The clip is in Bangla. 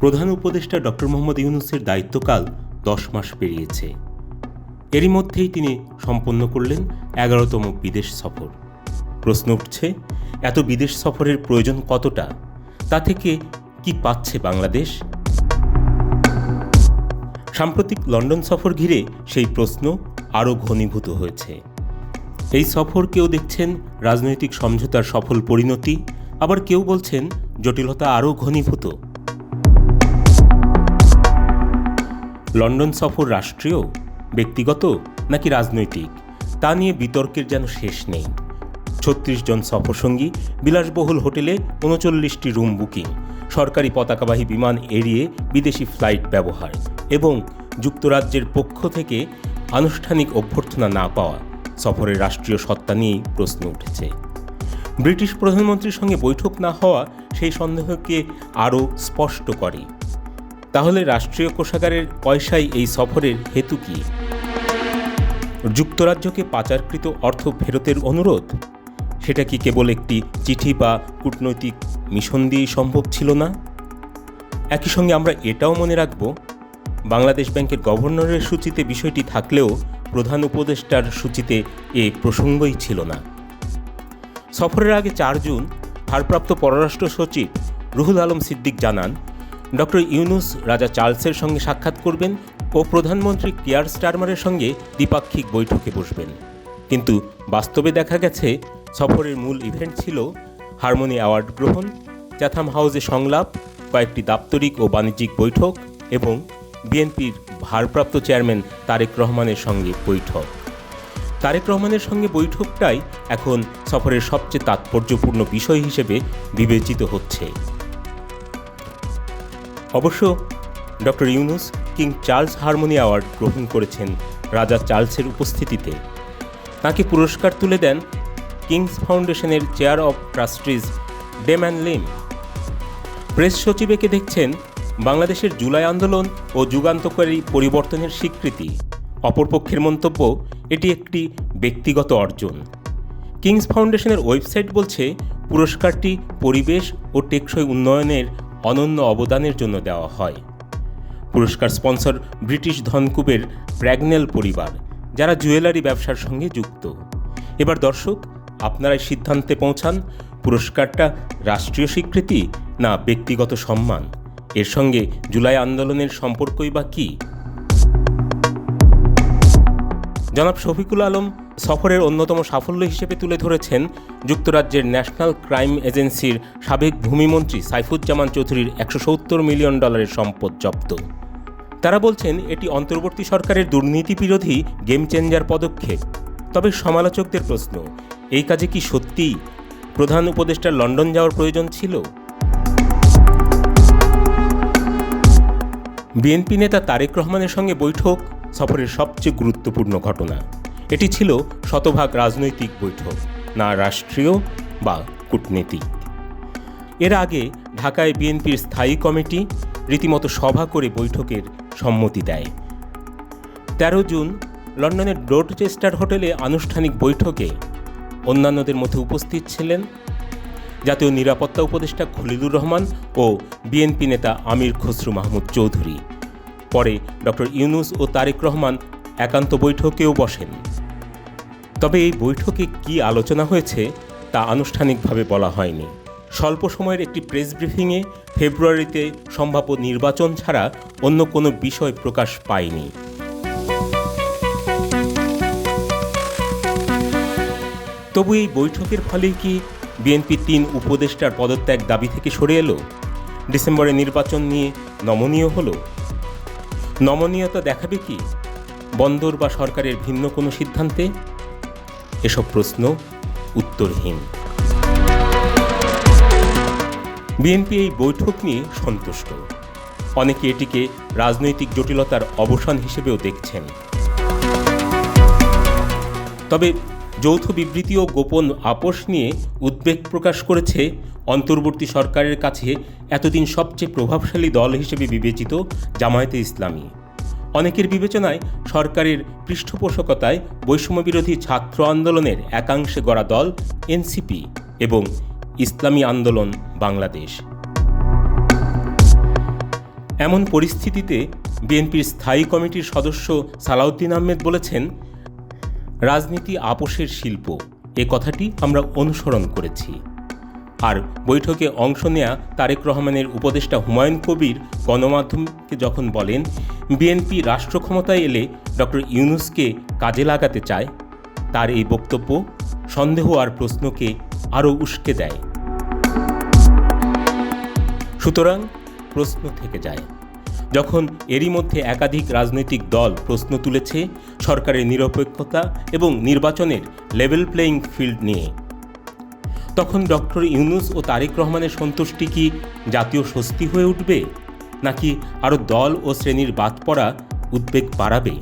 প্রধান উপদেষ্টা ডক্টর মোহাম্মদ ইউনুসের দায়িত্বকাল দশ মাস পেরিয়েছে। এরই মধ্যেই তিনি সম্পন্ন করলেন এগারোতম বিদেশ সফর। প্রশ্ন উঠছে, এত বিদেশ সফরের প্রয়োজন কতটা? তা থেকে কি পাচ্ছে বাংলাদেশ? সাম্প্রতিক লন্ডন সফর ঘিরে সেই প্রশ্ন আরও ঘনীভূত হয়েছে। এই সফর কেউ দেখছেন রাজনৈতিক সমঝোতার সফল পরিণতি, আবার কেউ বলছেন জটিলতা আরও ঘনীভূত। লন্ডন সফর রাষ্ট্রীয়, ব্যক্তিগত নাকি রাজনৈতিক? তা নিয়ে বিতর্কের যেন শেষ নেই। ছত্রিশ জন সফরসঙ্গী, বিলাসবহুল হোটেলে উনচল্লিশটি রুম বুকিং, সরকারি পতাকাবাহী বিমান এড়িয়ে বিদেশি ফ্লাইট ব্যবহার এবং যুক্তরাজ্যের পক্ষ থেকে আনুষ্ঠানিক অভ্যর্থনা না পাওয়া সফরের রাষ্ট্রীয় সত্তা নিয়েই প্রশ্ন উঠেছে। ব্রিটিশ প্রধানমন্ত্রীর সঙ্গে বৈঠক না হওয়া সেই সন্দেহকে আরও স্পষ্ট করে তাহলে রাষ্ট্রীয় কোষাগারের পয়সায় এই সফরের হেতু কি? যুক্তরাজ্যকে পাচারকৃত অর্থ ফেরতের অনুরোধ? সেটা কি কেবল একটি চিঠি বা কূটনৈতিক মিশন দিয়েই সম্ভব ছিল না? একই সঙ্গে আমরা এটাও মনে রাখব, বাংলাদেশ ব্যাংকের গভর্নরের সূচিতে বিষয়টি থাকলেও প্রধান উপদেষ্টার সূচিতে এ প্রসঙ্গই ছিল না। সফরের আগে চার জুন ভারপ্রাপ্ত পররাষ্ট্র সচিব রুহুল আলম সিদ্দিক জানান ডক্টর ইউনুস রাজা চার্লসের সঙ্গে সাক্ষাৎ করবেন ও প্রধানমন্ত্রী কেয়ার স্টারমারের সঙ্গে দ্বিপাক্ষিক বৈঠকে বসবেন। কিন্তু বাস্তবে দেখা গেছে, সফরের মূল ইভেন্ট ছিল হারমোনি অ্যাওয়ার্ড গ্রহণ, চ্যাথাম হাউসে সংলাপ, কয়েকটি দাপ্তরিক ও বাণিজ্যিক বৈঠক এবং বিএনপির ভারপ্রাপ্ত চেয়ারম্যান তারেক রহমানের সঙ্গে বৈঠক। তারেক রহমানের সঙ্গে বৈঠকটাই এখন সফরের সবচেয়ে তাৎপর্যপূর্ণ বিষয় হিসেবে বিবেচিত হচ্ছে। অবশ্য doctor Yunus King Charles harmony award গ্রহণ করেছেন রাজা চার্লসের উপস্থিতিতে। তাকে পুরস্কার তুলে দেন কিংস ফাউন্ডেশনের chair of trustees Dame Ann Limb. Press সচিবেকে দেখছেন বাংলাদেশের জুলাই আন্দোলন ও যুগান্তকারী পরিবর্তনের স্বীকৃতি। অপরপক্ষের মন্তব্য, এটি একটি ব্যক্তিগত অর্জন। কিংস ফাউন্ডেশনের ওয়েবসাইট বলছে, পুরস্কারটি পরিবেশ ও টেকসই উন্নয়নের অনন্য অবদানের জন্য দেওয়া হয়। পুরস্কার স্পন্সর ব্রিটিশ ধনকুবের প্র্যাগনেল পরিবার, যারা জুয়েলারি ব্যবসার সঙ্গে যুক্ত। এবার দর্শক, আপনারাই সিদ্ধান্তে পৌঁছান, পুরস্কারটা রাষ্ট্রীয় স্বীকৃতি না ব্যক্তিগত সম্মান? এর সঙ্গে জুলাই আন্দোলনের সম্পর্কই বা কী? জনাব শফিকুল আলম সফরের অন্যতম সাফল্য হিসেবে তুলে ধরেছেন যুক্তরাজ্যের ন্যাশনাল ক্রাইম এজেন্সির সাবেক ভূমিমন্ত্রী সাইফুজ্জামান চৌধুরীর একশো সত্তর মিলিয়ন ডলারের সম্পদ জব্দ। তারা বলছেন, এটি অন্তর্বর্তী সরকারের দুর্নীতি বিরোধী গেম চেঞ্জার পদক্ষেপ। তবে সমালোচকদের প্রশ্ন, এই কাজে কি সত্যিই প্রধান উপদেষ্টার লন্ডন যাওয়ার প্রয়োজন ছিল? বিএনপি নেতা তারেক রহমানের সঙ্গে বৈঠক সফরের সবচেয়ে গুরুত্বপূর্ণ ঘটনা। এটি ছিল শতভাগ রাজনৈতিক বৈঠক, না রাষ্ট্রীয় বা কূটনীতিক। এর আগে ঢাকায় বিএনপির স্থায়ী কমিটি রীতিমতো সভা করে বৈঠকের সম্মতি দেয়। তেরো জুন লন্ডনের ডোরচেস্টার হোটেলে আনুষ্ঠানিক বৈঠকে অন্যান্যদের মধ্যে উপস্থিত ছিলেন জাতীয় নিরাপত্তা উপদেষ্টা খলিলুর রহমান ও বিএনপি নেতা আমির খসরু মাহমুদ চৌধুরী। পরে ডক্টর ইউনুস ও তারেক রহমান একান্ত বৈঠকেও বসেন। তবে এই বৈঠকে কি আলোচনা হয়েছে, তা আনুষ্ঠানিকভাবে বলা হয়নি। স্বল্প সময়ের একটি প্রেস ব্রিফিংয়ে ফেব্রুয়ারিতে সম্ভাব্য নির্বাচন ছাড়া অন্য কোনো বিষয় প্রকাশ পায়নি। তবু এই বৈঠকের ফলেই কি বিএনপি তিন উপদেষ্টার পদত্যাগ দাবি থেকে সরে এলো? ডিসেম্বরে নির্বাচন নিয়ে নমনীয় হলো? নমনীয়তা দেখাবে কি? বন্দর বা সরকারের ভিন্ন কোনো সিদ্ধান্তে? এসব প্রশ্ন উত্তরহীন। বিএনপি এই বৈঠক নিয়ে সন্তুষ্ট। অনেকে এটিকে রাজনৈতিক জটিলতার অবসান হিসেবেও দেখছেন। তবে যৌথ বিবৃতি ও গোপন আপোষ নিয়ে উদ্বেগ প্রকাশ করেছে অন্তর্বর্তী সরকারের কাছে এতদিন সবচেয়ে প্রভাবশালী দল হিসেবে বিবেচিত জামায়াতে ইসলামী। অনেকের বিবেচনায় সরকারের পৃষ্ঠপোষকতায় বৈষম্যবিরোধী ছাত্র আন্দোলনের একাংশে গড়া দল এনসিপি এবং ইসলামী আন্দোলন বাংলাদেশ। এমন পরিস্থিতিতে বিএনপির স্থায়ী কমিটির সদস্য সালাউদ্দিন আহমেদ বলেছেন, রাজনীতি আপোষের শিল্প। এ কথাটি আমরা অনুসরণ করেছি। আর বৈঠকে অংশ নেয়া তারেক রহমানের উপদেষ্টা হুমায়ুন কবির গণমাধ্যমকে যখন বলেন, বিএনপি রাষ্ট্র ক্ষমতায় এলে ডক্টর ইউনুসকে কাজে লাগাতে চায়, তার এই বক্তব্য সন্দেহ আর প্রশ্নকে আরও উস্কে দেয়। সুতরাং প্রশ্ন থেকে যায়, যখন এরই মধ্যে একাধিক রাজনৈতিক দল প্রশ্ন তুলেছে সরকারের নিরপেক্ষতা এবং নির্বাচনের লেভেল প্লেয়িং ফিল্ড নিয়ে। তখন ডক্টর ইউনুস ও তারেক রহমানের সন্তুষ্টি কি জাতীয় স্বস্তি হয়ে উঠবে? নাকি আরও দল ও শ্রেণির বাদ পড়া উদ্বেগ বাড়াবে?